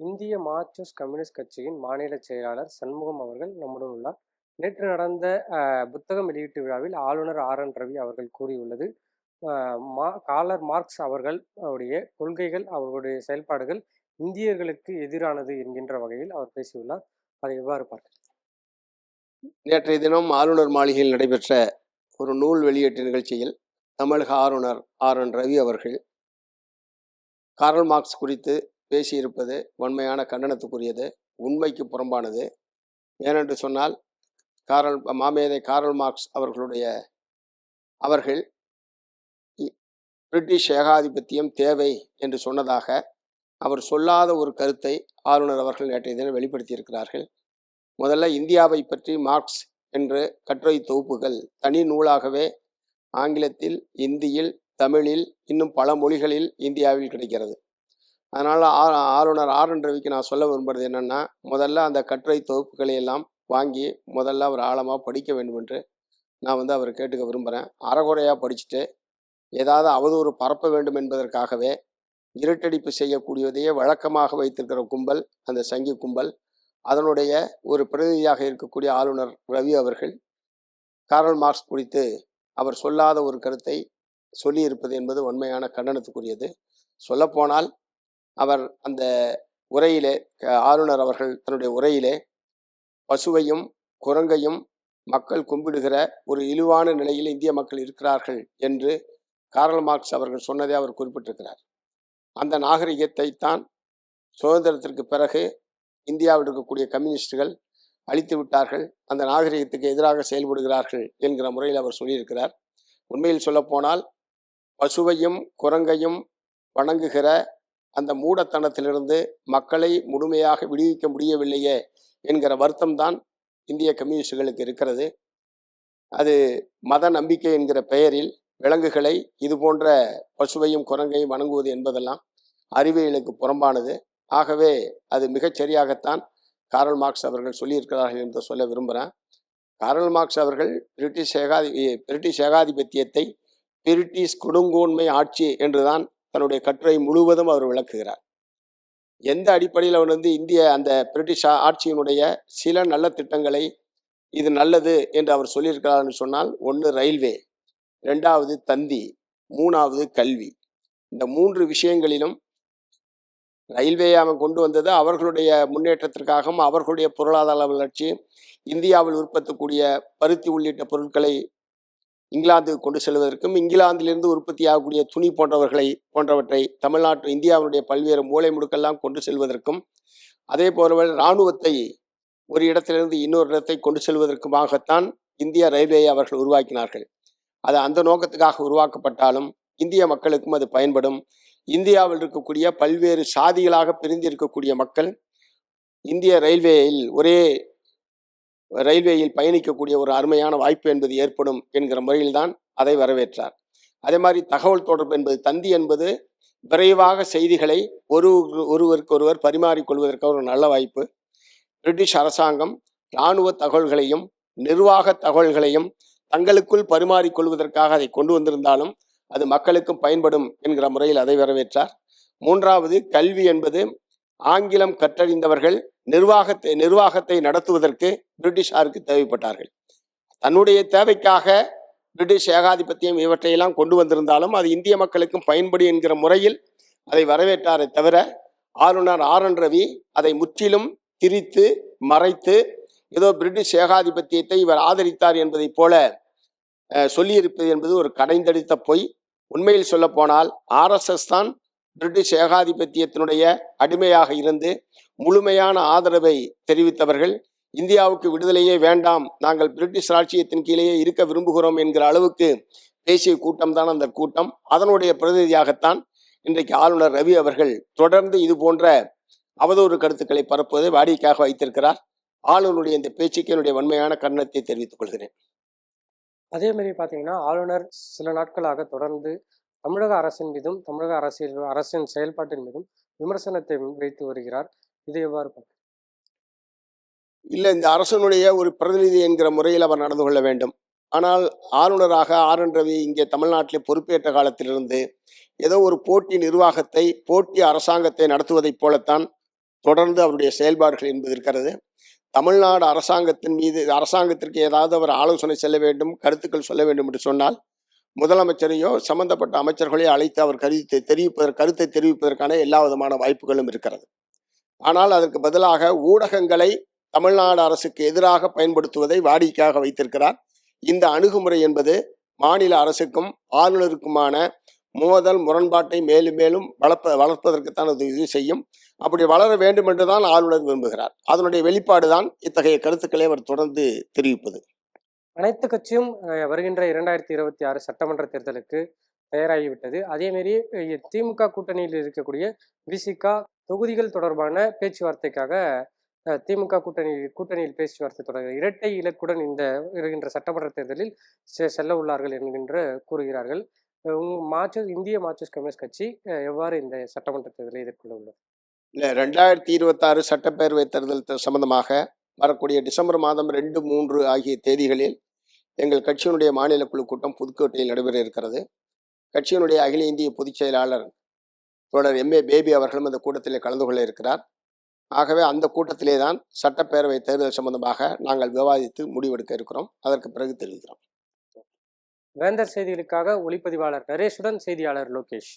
இந்திய Marxist communist கட்சியின் மாநில செயலாளர் சண்முகம் அவர்கள் நம்முடன் உள்ளார். நேற்று நடந்த புத்தகம் வெளியீட்டு விழாவில் ஆளுநர் ஆர். என். ரவி அவர்கள் கூறியுள்ளது. மா காலர் மார்க்ஸ் அவர்கள் அவருடைய கொள்கைகள் அவர்களுடைய செயல்பாடுகள் இந்தியர்களுக்கு எதிரானது என்கின்ற வகையில் அவர் பேசியுள்ளார். அதை எவ்வாறு பார்க்க நேற்றைய தினம் ஆளுநர் மாளிகையில் நடைபெற்ற ஒரு நூல் வெளியீட்டு நிகழ்ச்சியில் தமிழக ஆளுநர் ஆர். என். ரவி அவர்கள் கார்ல் மார்க்ஸ் குறித்து பேசியிருப்பது வன்மையான கண்டனத்துக்குரியது உண்மைக்கு புறம்பானது. ஏனென்று சொன்னால் காரல் மாமேதை காரல் மார்க்ஸ் அவர்களுடைய அவர்கள் பிரிட்டிஷ் ஏகாதிபத்தியம் தேவை என்று சொன்னதாக அவர் சொல்லாத ஒரு கருத்தை ஆளுநர் அவர்கள் நேற்றைய தினம் வெளிப்படுத்தியிருக்கிறார்கள். முதல்ல இந்தியாவை பற்றி மார்க்ஸ் என்று கட்டுரை தொகுப்புகள் தனி நூலாகவே ஆங்கிலத்தில் இந்தியில் தமிழில் இன்னும் பல மொழிகளில் இந்தியாவில் கிடைக்கிறது. அதனால் ஆ- ஆளுநர் ஆர் என் ரவிக்கு நான் சொல்ல விரும்புறது என்னென்னா முதல்ல அந்த கட்டுரை தொகுப்புகளை எல்லாம் வாங்கி முதல்ல அவர் ஆழமாக படிக்க வேண்டும் என்று நான் வந்து அவர் கேட்டுக்க விரும்புகிறேன் அறகுறையாக படிச்சுட்டு ஏதாவது அவதூறு பரப்ப வேண்டும் என்பதற்காகவே இருட்டடிப்பு செய்யக்கூடியதையே வழக்கமாக வைத்திருக்கிற கும்பல் அந்த சங்கி கும்பல் அதனுடைய ஒரு பிரதிநிதியாக இருக்கக்கூடிய ஆளுநர் ரவி அவர்கள் காரல் மார்க்ஸ் குறித்து அவர் சொல்லாத ஒரு கருத்தை சொல்லியிருப்பது என்பது உண்மையான கண்டனத்துக்குரியது. சொல்லப்போனால் அவர் அந்த உரையிலே ஆளுநர் அவர்கள் தன்னுடைய உரையிலே பசுவையும் குரங்கையும் மக்கள் கும்பிடுகிற ஒரு இழிவான நிலையில் இந்திய மக்கள் இருக்கிறார்கள் என்று கார்ல் மார்க்ஸ் அவர்கள் சொன்னதை அவர் குறிப்பிட்டிருக்கிறார். அந்த நாகரிகத்தை தான் சுதந்திரத்திற்கு பிறகு இந்தியாவில் இருக்கக்கூடிய கம்யூனிஸ்டுகள் அழித்து விட்டார்கள் அந்த நாகரிகத்துக்கு எதிராக செயல்படுகிறார்கள் என்கிற முறையில் அவர் சொல்லியிருக்கிறார். உண்மையில் சொல்லப்போனால் பசுவையும் குரங்கையும் வணங்குகிற அந்த மூடத்தனத்திலிருந்து மக்களை முழுமையாக விடுவிக்க முடியவில்லையே என்கிற வருத்தம்தான் இந்திய கம்யூனிஸ்டுகளுக்கு இருக்கிறது. அது மத நம்பிக்கை என்கிற பெயரில் விலங்குகளை இது போன்ற பசுவையும் குரங்கையும் வணங்குவது என்பதெல்லாம் அறிவியலுக்கு புறம்பானது. ஆகவே அது மிகச்சரியாகத்தான் காரல் மார்க்ஸ் அவர்கள் சொல்லியிருக்கிறார்கள் என்று சொல்ல விரும்புகிறேன் காரல் மார்க்ஸ் அவர்கள் பிரிட்டிஷ் ஏகாதி பிரிட்டிஷ் ஏகாதிபத்தியத்தை பிரிட்டிஷ் கொடுங்கோன்மை ஆட்சி என்றுதான் தன்னுடைய கட்டுரை முழுவதும் அவர் விளக்குகிறார். எந்த அடிப்படையில் அவர் வந்து இந்திய அந்த பிரிட்டிஷ் ஆட்சியினுடைய சில நல்ல திட்டங்களை இது நல்லது என்று அவர் சொல்லியிருக்கிறார்னு சொன்னால் ஒன்று ரயில்வே ரெண்டாவது தந்தி மூணாவது கல்வி. இந்த மூன்று விஷயங்களிலும் ரயில்வே அவன் கொண்டு வந்தது அவர்களுடைய முன்னேற்றத்திற்காகவும் அவர்களுடைய பொருளாதார வளர்ச்சி இந்தியாவில் உற்பத்தக்கூடிய பருத்தி உள்ளிட்ட பொருட்களை இங்கிலாந்துக்கு கொண்டு செல்வதற்கும் இங்கிலாந்திலிருந்து உற்பத்தியாகக்கூடிய துணி போன்றவர்களை போன்றவற்றை தமிழ்நாட்டு இந்தியாவினுடைய பல்வேறு மூளை முடுக்கெல்லாம் கொண்டு செல்வதற்கும் அதே போலவே இராணுவத்தை ஒரு இடத்திலிருந்து இன்னொரு இடத்தை கொண்டு செல்வதற்குமாகத்தான் இந்திய ரயில்வேயை அவர்கள் உருவாக்கினார்கள். அது அந்த நோக்கத்துக்காக உருவாக்கப்பட்டாலும் இந்திய மக்களுக்கும் அது பயன்படும். இந்தியாவில் இருக்கக்கூடிய பல்வேறு சாதிகளாக பிரிந்து இருக்கக்கூடிய மக்கள் இந்திய ரயில்வேயில் ஒரே ரயில்வேயில் பயணிக்கக்கூடிய ஒரு அருமையான வாய்ப்பு என்பது ஏற்படும் என்கிற முறையில்தான் அதை வரவேற்றார். அதே மாதிரி தகவல் தொடர்பு என்பது தந்தி என்பது விரைவாக செய்திகளை ஒரு ஒருவருக்கு ஒருவர் பரிமாறிக்கொள்வதற்கு ஒரு நல்ல வாய்ப்பு. பிரிட்டிஷ் அரசாங்கம் இராணுவ தகவல்களையும் நிர்வாக தகவல்களையும் தங்களுக்குள் பரிமாறிக்கொள்வதற்காக அதை கொண்டு வந்திருந்தாலும் அது மக்களுக்கும் பயன்படும் என்கிற முறையில் அதை வரவேற்றார். மூன்றாவது கல்வி என்பது ஆங்கிலம் கற்றறிந்தவர்கள் நிர்வாகத்தை நிர்வாகத்தை நடத்துவதற்கு பிரிட்டிஷாருக்கு தேவைப்பட்டார்கள். தன்னுடைய தேவைக்காக பிரிட்டிஷ் ஏகாதிபத்தியம் இவற்றையெல்லாம் கொண்டு வந்திருந்தாலும் அது இந்திய மக்களுக்கும் பயன்படு என்கிற முறையில் அதை வரவேற்றாரே தவிர ஆளுநர் ஆர் என் ரவி அதை முற்றிலும் திரித்து மறைத்து ஏதோ பிரிட்டிஷ் ஏகாதிபத்தியத்தை இவர் ஆதரித்தார் என்பதைப் போல சொல்லியிருப்பது என்பது ஒரு கடைந்தடித்த பொய். உண்மையில் சொல்ல போனால் ஆர்எஸ்எஸ் தான் பிரிட்டிஷ் ஏகாதிபத்தியத்தினுடைய அடிமையாக இருந்து முழுமையான ஆதரவை தெரிவித்தவர்கள் இந்தியாவுக்கு விடுதலையே வேண்டாம் நாங்கள் பிரிட்டிஷ் ராட்சியத்தின் கீழேயே இருக்க விரும்புகிறோம் என்கிற அளவுக்கு பேசிய கூட்டம் தான் அந்த கூட்டம். அதனுடைய பிரதிநிதியாகத்தான் இன்றைக்கு ஆளுநர் ரவி அவர்கள் தொடர்ந்து இது போன்ற அவதூறு கருத்துக்களை பரப்புவதை வாடிக்கையாக வைத்திருக்கிறார். ஆளுநருடைய இந்த பேச்சுக்கு என்னுடைய வன்மையான கண்டனத்தை தெரிவித்துக் கொள்கிறேன். அதே மாதிரி பார்த்தீங்கன்னா ஆளுநர் சில நாட்களாக தொடர்ந்து தமிழக அரசின் மீதும் தமிழக அரசியல் அரசின் செயல்பாட்டின் மீதும் விமர்சனத்தை வைத்து வருகிறார். இதை எவ்வாறு இல்லை இந்த அரசனுடைய ஒரு பிரதிநிதி என்கிற முறையில் அவர் நடந்து கொள்ள வேண்டும். ஆனால் ஆளுநராக ஆர் என் ரவி இங்கே தமிழ்நாட்டிலே பொறுப்பேற்ற காலத்திலிருந்து ஏதோ ஒரு போட்டி நிர்வாகத்தை போட்டி அரசாங்கத்தை நடத்துவதைப் போலத்தான் தொடர்ந்து அவருடைய செயல்பாடுகள் என்பது இருக்கிறது. தமிழ்நாடு அரசாங்கத்தின் மீது அரசாங்கத்திற்கு ஏதாவது அவர் ஆலோசனை செல்ல வேண்டும் கருத்துக்கள் சொல்ல வேண்டும் என்று சொன்னால் முதலமைச்சரையோ சம்பந்தப்பட்ட அமைச்சர்களையோ அழைத்து அவர் கருத்தை தெரிவிப்பதற்கு கருத்தை தெரிவிப்பதற்கான எல்லா விதமான வாய்ப்புகளும் இருக்கிறது. ஆனால் அதற்கு பதிலாக ஊடகங்களை தமிழ்நாடு அரசுக்கு எதிராக பயன்படுத்துவதை வாடிக்கையாக வைத்திருக்கிறார். இந்த அணுகுமுறை என்பது மாநில அரசுக்கும் ஆளுநருக்குமான மோதல் முரண்பாட்டை மேலும் மேலும் வளர்ப்ப வளர்ப்பதற்குத்தான் அது இது செய்யும். அப்படி வளர வேண்டும் என்றுதான் ஆளுநர் விரும்புகிறார். அதனுடைய வெளிப்பாடு தான் இத்தகைய கருத்துக்களை அவர் தொடர்ந்து தெரிவிப்பது. அனைத்து கட்சியும் வருகின்ற இரண்டாயிரத்தி இருபத்தி ஆறு சட்டமன்ற தேர்தலுக்கு தயாராகிவிட்டது. அதேமாரி திமுக கூட்டணியில் இருக்கக்கூடிய விசிகா தொகுதிகள் தொடர்பான பேச்சுவார்த்தைக்காக திமுக கூட்டணி கூட்டணியில் பேச்சுவார்த்தை தொடர் இரட்டை இலக்குடன் இந்த இருக்கின்ற சட்டமன்ற தேர்தலில் செ- செல்ல உள்ளார்கள் என்கின்ற கூறுகிறார்கள். மார்க்சிஸ்ட் இந்திய மார்க்சிஸ்ட் கம்யூனிஸ்ட் கட்சி எவ்வாறு இந்த சட்டமன்ற தேர்தலை எதிர்கொள்ள உள்ளது? இல்லை ரெண்டாயிரத்தி இருபத்தாறு சட்டப்பேரவை தேர்தல் சம்பந்தமாக வரக்கூடிய டிசம்பர் மாதம் ரெண்டு மூன்று ஆகிய தேதிகளில் எங்கள் கட்சியினுடைய மாநில குழு கூட்டம் புதுக்கோட்டையில் நடைபெற இருக்கிறது. கட்சியினுடைய அகில இந்திய பொதுச் செயலாளர் தோழர் எம். ஏ. பேபி அவர்களும் அந்த கூட்டத்தில் கலந்து கொள்ள இருக்கிறார். ஆகவே அந்த கூட்டத்திலே தான் சட்டப்பேரவை தேர்தல் சம்பந்தமாக நாங்கள் விவாதித்து முடிவெடுக்க இருக்கிறோம். அதற்கு பிறகு தெரிவிக்கிறோம். வேந்தர் செய்திகளுக்காக ஒளிப்பதிவாளர் நரேஷுடன் செய்தியாளர் லோகேஷ்.